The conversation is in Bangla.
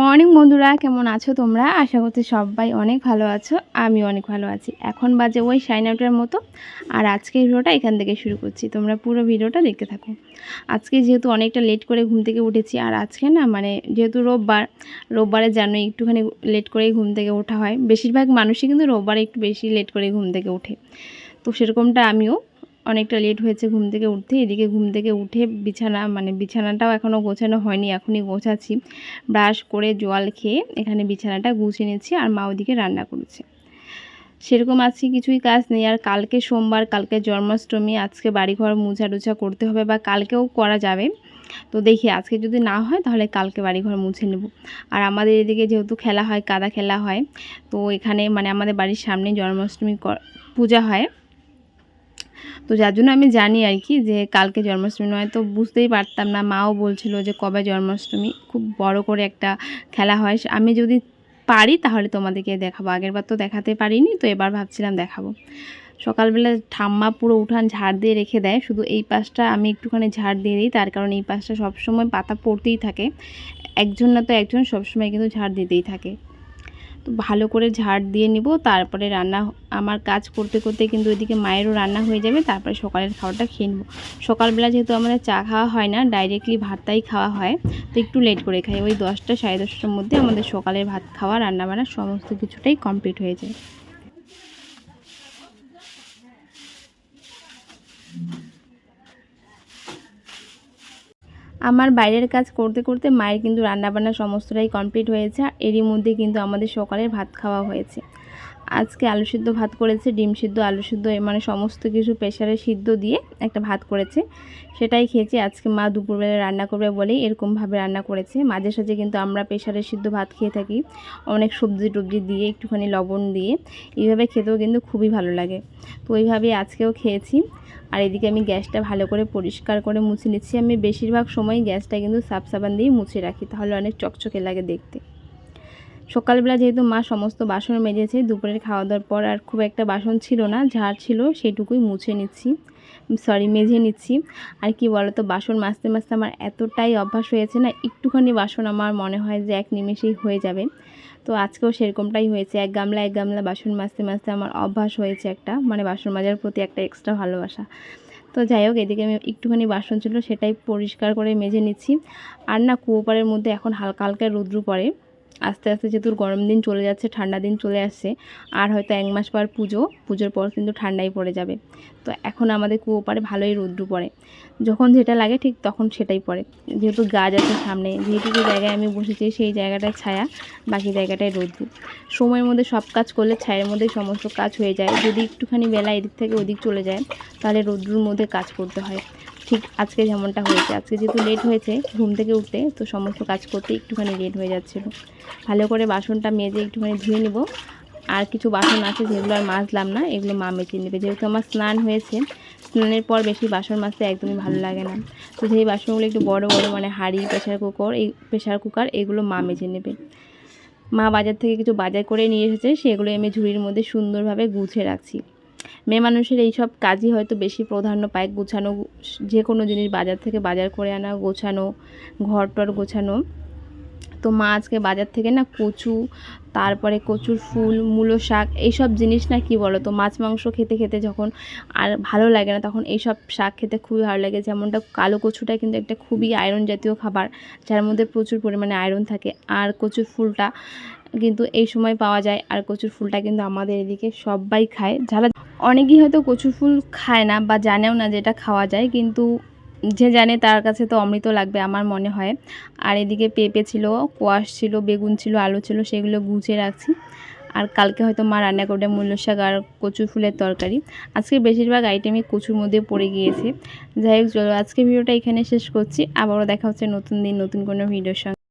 মর্নিং বন্ধুরা, কেমন আছো তোমরা? আশা করছি সবাই অনেক ভালো আছো আমি অনেক ভালো আছি। এখন বাজে ওই সাইন আউটের মতো, আর আজকের ভিডিওটা এখান থেকে শুরু করছি। তোমরা পুরো ভিডিওটা দেখতে থাকো। আজকে যেহেতু অনেকটা লেট করে ঘুম থেকে উঠেছি, আর আজকে না মানে যেহেতু রোববার, রোববারে জানো একটুখানি লেট করেই ঘুম থেকে ওঠা হয়। বেশিরভাগ মানুষই কিন্তু রোববারে একটু বেশি লেট করে ঘুম থেকে ওঠে। তো সেরকমটা আমিও অনেকটা লেট হয়েছে ঘুম থেকে উঠতে। এদিকে ঘুম থেকে উঠে বিছানা মানে বিছানাটাও এখনও গোছানো হয়নি, এখনই গোছাচ্ছি। ব্রাশ করে জল খেয়ে এখানে বিছানাটা গুছিয়ে নিচ্ছি আর মা ওদিকে রান্না করেছে। সেরকম আজকে কিছুই কাজ নেই। আর কালকে সোমবার, কালকে জন্মাষ্টমী, আজকে বাড়িঘর মোছা টুছা করতে হবে বা কালকেও করা যাবে। তো দেখি, আজকে যদি না হয় তাহলে কালকে বাড়িঘর মুছে নেব। আর আমাদের এদিকে যেহেতু খেলা হয়, কাদা খেলা হয়, তো এখানে মানে আমাদের বাড়ির সামনে জন্মাষ্টমী পূজা হয়। তো যার জন্য আমি জানি আর কি যে কালকে জন্মাষ্টমী নয়, তো বুঝতেই পারতাম না। মাও বলছিল যে কবে জন্মাষ্টমী? খুব বড় করে একটা খেলা হয়। আমি যদি পারি তাহলে তোমাদেরকে দেখাবো। আগেরবার তো দেখাতে পারিনি, তো এবার ভাবছিলাম দেখাবো। সকালবেলা ঠাম্মা পুরো উঠান ঝাড় দিয়ে রেখে দেয়। শুধু এই পাশটা আমি একটুখানি ঝাড় দিয়ে দিই। তার কারণ এই পাশটা সবসময় পাতা পড়তেই থাকে। একজন না তো একজন সবসময় কিন্তু ঝাড় দিতেই থাকে। তো ভালো করে ঝাড় দিয়ে নিব, তারপরে রান্না, আমার কাজ করতে করতে কিন্তু ওইদিকে মায়েরও রান্না হয়ে যাবে, তারপরে সকালের খাওয়াটা খেয়ে নেব। সকালবেলা যেহেতু আমাদের চা খাওয়া হয় না ডাইরেক্টলি ভাতটাই খাওয়া হয়, তো একটু লেট করে খাই। ওই দশটা, সাড়ে দশটার মধ্যে আমাদের সকালের ভাত খাওয়া, রান্নাবান্না সমস্ত কিছুটাই কমপ্লিট হয়ে যায়। আমার বাইরের কাজ করতে করতে মায়ের কিন্তু রান্নাবান্না সমস্তটাই কমপ্লিট হয়েছে এরই মধ্যে কিন্তু আমাদের সকালের ভাত খাওয়া হয়েছে। আজকে আলু সিদ্ধ ভাত করেছে, ডিম সিদ্ধ, আলু সিদ্ধ মানে সমস্ত কিছু প্রেশারে সিদ্ধ দিয়ে একটা ভাত করেছে। সেটাই খেয়েছি। আজকে মা দুপুরবেলা রান্না করবে বলেই এরকমভাবে রান্না করেছে। মাঝে সাঝে কিন্তু আমরা প্রেশারে সিদ্ধ ভাত খেয়ে থাকি, অনেক সবজি টবজি দিয়ে, একটুখানি লবণ দিয়ে। এইভাবে খেতেও কিন্তু খুবই ভালো লাগে। তো ওইভাবেই আজকেও খেয়েছি। আর এদিকে আমি গ্যাসটা ভালো করে পরিষ্কার করে মুছে নিচ্ছি। আমি বেশিরভাগ সময় গ্যাসটা কিন্তু সাফ সাবান দিয়ে মুছে রাখি। তাহলে অনেক চকচকে লাগে দেখতে। সকালবেলা যেহেতু মা সমস্ত বাসন মেজেছে, দুপুরের খাওয়া দাওয়ার পর আর খুব একটা বাসন ছিল না ঝাড় ছিল সেটুকুই মুছে নিচ্ছি সরি মেজে নিচ্ছি। আর কি বলতো, বাসন মাজতে মাজতে আমার এতটাই অভ্যাস হয়েছে না, একটুখানি বাসন আমার মনে হয় যে এক নিমেষেই হয়ে যাবে। তো আজকেও সেরকমটাই হয়েছে, এক গামলা এক গামলা বাসন মাজতে মাজতে আমার অভ্যাস হয়েছে একটা মানে বাসন মাজার প্রতি একটা এক্সট্রা ভালোবাসা। তো যাই হোক, এদিকে আমি একটুখানি বাসন ছিল সেটাই পরিষ্কার করে মেজে নিচ্ছি। আর না, কুয়োপাড়ের মধ্যে এখন হালকা হালকা রৌদ্র পড়ে। আস্তে আস্তে যেহেতু গরম দিন চলে যাচ্ছে, ঠান্ডা দিন চলে আসছে, আর হয়তো এক মাস পর পুজো, পুজোর পর কিন্তু ঠান্ডাই পড়ে যাবে। তো এখন আমাদের কুয়ো পারে ভালোই রৌদ্র পড়ে। যখন যেটা লাগে ঠিক তখন সেটাই পড়ে। যেহেতু গাছ আছে সামনে, যেহেতু জায়গায় আমি বসেছি সেই জায়গাটায় ছায়া, বাকি জায়গাটায় রৌদ্র। সময়ের মধ্যে সব কাজ করলে ছায়ের মধ্যে সমস্ত কাজ হয়ে যায়। যদি একটুখানি বেলা এদিক থেকে ওদিক চলে যায়, তাহলে রৌদ্রুর মধ্যে কাজ করতে হয়। ঠিক আজকে যেমনটা হয়েছে, আজকে যেহেতু লেট হয়েছে, ঘুম থেকে উঠতে তো সমস্ত কাজ করতে একটুখানি লেট হয়ে যাচ্ছিল। ভালো করে বাসনটা মেজে একটুখানি ধুয়ে নেব। আর কিছু বাসন আছে যেগুলো আর মাজলাম না, এগুলো মা মেজে নেবে। যেহেতু আমার স্নান হয়েছে, স্নানের পর বেশি বাসন মাজতে একদমই ভালো লাগে না। তো সেই বাসনগুলো একটু বড় বড় মানে হাঁড়ি প্রেশার কুকার, এই প্রেশার কুকার, এগুলো মা মেজে নেবে। মা বাজার থেকে কিছু বাজার করে নিয়ে এসেছে সেগুলো আমি ঝুড়ির মধ্যে সুন্দরভাবে গুছিয়ে রাখছি। মেয়ে মানুষের এইসব কাজই হয়তো বেশি প্রাধান্য পায় গোছানো, যে কোনো জিনিস বাজার থেকে বাজার করে আনা, গোছানো ঘর টর গোছানো। তো মা আজকে বাজার থেকে না কচু, তারপরে কচুর ফুল, মূলো শাক, এইসব জিনিস না কি বলো তো মাছ, মাংস খেতে খেতে যখন আর ভালো লাগে না, তখন এইসব শাক খেতে খুবই ভালো লাগে। যেমনটা কালো কচুটা কিন্তু একটা খুবই আয়রন জাতীয় খাবার, যার মধ্যে প্রচুর পরিমাণে আয়রন থাকে। আর কচুর ফুলটা কিন্তু এই সময় পাওয়া যায়। আর কচুর ফুলটা কিন্তু আমাদের এদিকে সবাই খায়। যারা অনেকেই হয়তো কচু ফুল খায় না বা জানেও না যেটা খাওয়া যায়, কিন্তু যে জানে তার কাছে তো অমৃত লাগবে আমার মনে হয়। আর এদিকে পেঁপে ছিল, কোয়াশ ছিল, বেগুন ছিল, আলু ছিল, সেগুলো গুছিয়ে রাখছি। আর কালকে হয়তো মা রান্না করবে মূল্য শাক আর কচু ফুলের তরকারি। আজকে বেশিরভাগ আইটেমই কচুর মধ্যে পড়ে গিয়েছে। যাই হোক, চলো আজকে ভিডিওটা এখানে শেষ করছি। আবারও দেখা হচ্ছে নতুন দিন, নতুন কোনো ভিডিওর সঙ্গে।